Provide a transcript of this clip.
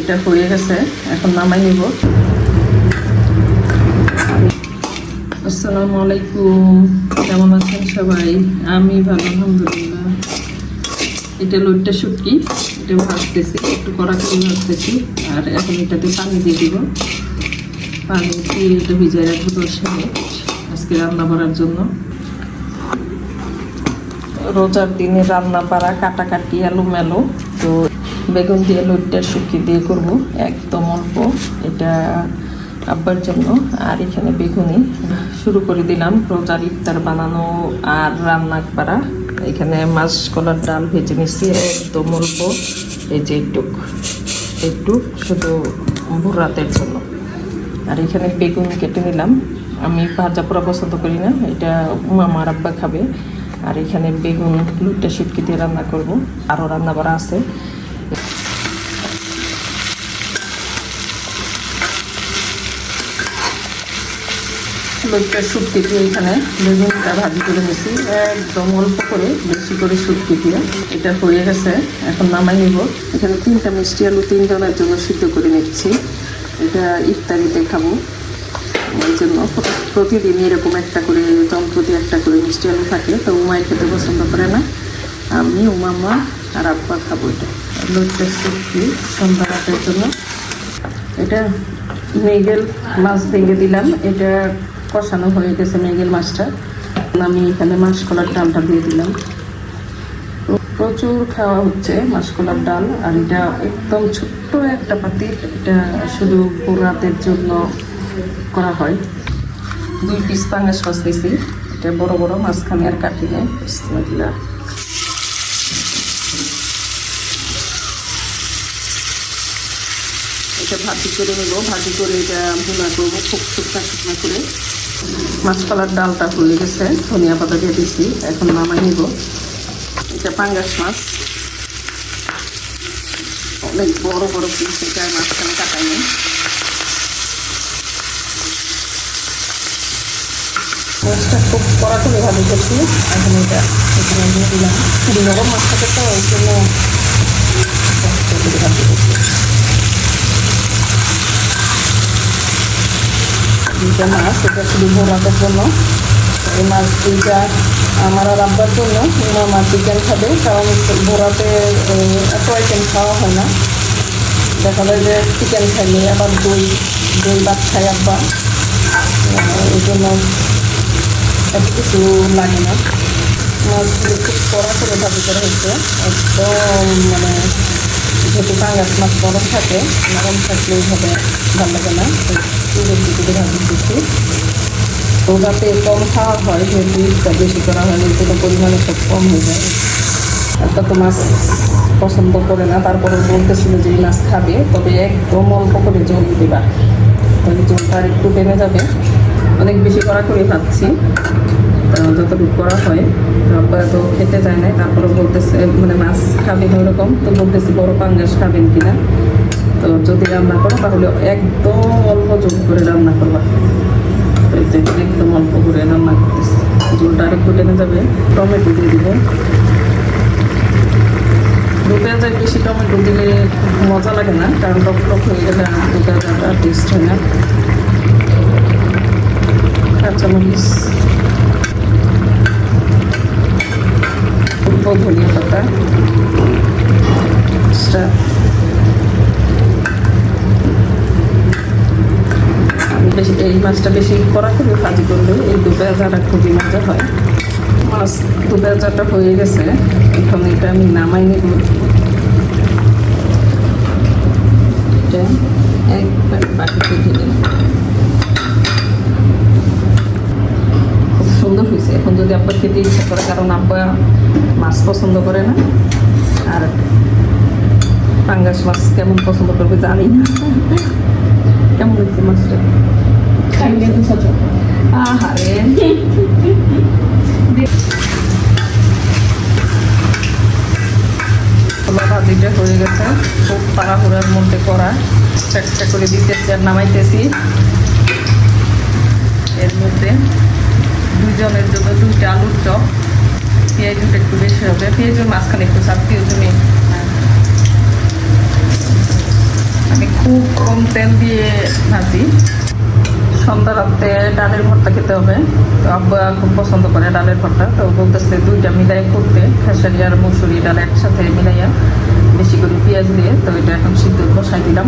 এটা হয়ে গেছে, এখন নামাই নিব। আসসালামু আলাইকুম, কেমন আছেন সবাই? আমি ভালো, আলহামদুলিল্লাহ। এটা লোটটা শুটকি, এটা ভাজতেছি, একটু কড়া করে ভাজতেছি, আর এখন এটাতে পানি দিয়ে দিব। পানি দিয়ে এটা ভিজাই রাখব দশ আজকে রান্না করার জন্য। রোজার দিনে রান্না পাড়া কাটাকাটি আলু মেলো তো বেগুন দিয়ে লইটটা শুকিয়ে দিয়ে করব, একদম অল্প। এটা আব্বার জন্য। আর এখানে বেগুনি শুরু করে দিলাম। রোজার ইফতার বানানো আর রান্না করা। এখানে মাছ, কলার ডাল ভেজে নিচ্ছি, একদম অল্প। এই যে একটু একটু শুধু ভোরাতের জন্য। আর এখানে বেগুন কেটে নিলাম। আমি ভাজা পোড়া পছন্দ করি না, এটা মামার আব্বা খাবে। আর এখানে বেগুন লুটটা শুটকি দিয়ে রান্না করব। আরও রান্না করা আছে। শুটকি দিয়ে এখানে বেগুনটা ভাজি করে নিয়েছি। একদম অল্প করে, বেশি করে শুটকি দিয়ে। এটা হয়ে গেছে, এখন নামাই নিব। এখানে তিনটা মিষ্টি আলু তিনজনের জন্য সিদ্ধ করে নিচ্ছি। এটা ইফতারিতে খাব। ওই জন্য প্রতিদিন এরকম একটা করে দিয়ে একটা করে মিষ্টি আলু থাকে, তো উমাই খেতে পছন্দ করে না। আমি উমামা আর আব্বা খাব এটা। লুটটা শুটকি সন্ধ্যা রাতের জন্য। এটা মেগেল মাছ ভেঙে দিলাম। এটা কষানো হয়ে গেছে মেগেল মাছটা। আমি এখানে মাসকলার ডালটা দিয়ে দিলাম। প্রচুর খাওয়া হচ্ছে মাসকলার ডাল, আর এটা একদম ছোট্ট একটা পাতিল। এটা শুধু রাতের জন্য করা হয়। দুই পিস পাঙ্গাস মাছ দিয়েছি এটা বড় বড় মাঝখানে আর কাটি নেই। এটা ভাজি করে নেব। ভাজি করে এটা ভুনা করব খুব শুকনা শুকনা করে। মাছপালার ডালটা হয়ে গেছে, ধনিয়া পাতা দিয়ে দিচ্ছি এখন নামাই নিব। এটা পাঙ্গাস মাছ। অনেক বড় বড় পিস এটা মাঝখানে কাটাই নেই। মাছটা খুব কড়া করে ভাজি করছি, এখন এটা এখানে দিলাম। খুবই নরম মাছটাকে তো ওই জন্য কষ্ট করে ভাজি করছি দুইটা মাছ এটা শুধু ভোরাতের জন্য। এই মাছ দুইটা আমার আর আব্বার জন্য। মামা চিকেন খাবে, কারণ ভোরাতে এত আইটেম খাওয়া হয় না। দেখা যায় যে চিকেন খাইলে আবার দই দই ভাত খায় আব্বা। এই জন্য এত কিছু লাগে না। মাছগুলো খুব কড়া করে ভাজি করা হচ্ছে। একদম মানে যেহেতু পাঙ্গাস মাছ গরম থাকে, নরম থাকলে এইভাবে ভালো লাগে না। ভাজি তো যাতে কম খাওয়া হয়, যেহেতু ইটটা বেশি করা হয় এই জন্য পরিমাণে সব কম হয়ে যায়। একটা তো মাছ পছন্দ করে না, তারপরে বলতেছিল যে এই মাছ খাবে, তবে একদম অল্প করে জল দেবা। তাহলে জলটা একটু টেনে যাবে। অনেক বেশি করা করে খাচ্ছি যতটুকু করা হয়। আব্বা তো খেতে চায় না তারপরে বলতেছে মানে মাছ খাবেন ওরকম, তো বলতেছি বড় পাঙ্গাস খাবেন কিনা। তো যদি রান্না করো, তাহলে একদম অল্প জোল করে রান্না করবা। একদম অল্প করে রান্না করতেছি। ঝোলটা আরেকটু টেনে যাবে, টমেটো দিয়ে দিব। দু পেঁয়াজের বেশি টমেটো দিলে মজা লাগে না, কারণ টক টক হয়ে গেলে দু পেঁয়াজটা টেস্ট হয় না। কাঁচামরিচ ধনিয়া পাতা extra। আমি বেশি, এই মাছটা বেশি করে ভাজি করলে এই দু পেঁয়াজাটা খুবই মজা হয়। মাছ দু পেঁয়াজাটা হয়ে গেছে, এখন এটা আমি নামাই নেব। এটা একবার বাটিতে ঢেলে খুব সুন্দর হয়েছে। এখন যদি আব্বা খেতে ইচ্ছা করে, কারণ আব্বা মাছ পছন্দ করে না, আর পাঙ্গাস মাছ কেমন পছন্দ করবে জানি না। কেমন হয়েছে মাছটা? আহারে। ছোলা ভাজিটা হয়ে গেছে। খুব তাড়াহুড়ার মধ্যে করা। চেষ্টা করে দিতেছি আর নামাইতেছি। এর মধ্যে দুজনের জন্য দুইটা আলুর চপ। পেঁয়াজটা একটু বেশি হবে। পেঁয়াজের মাঝখানে একটু চাপ দিয়ে তুমি আমি খুব কম তেল দিয়ে ভাজি। সন্ধ্যা রাত্রে ডালের ভর্তা খেতে হবে। তো আব্বা খুব পছন্দ করে ডালের ভর্তা। তো বলতেছে দুইটা মিলাই করতে। খেসারি আর মুসুরি ডাল একসাথে মিলাইয়া বেশি করে পেঁয়াজ দিয়ে। তো এটা এখন সিদ্ধ বসাই দিলাম।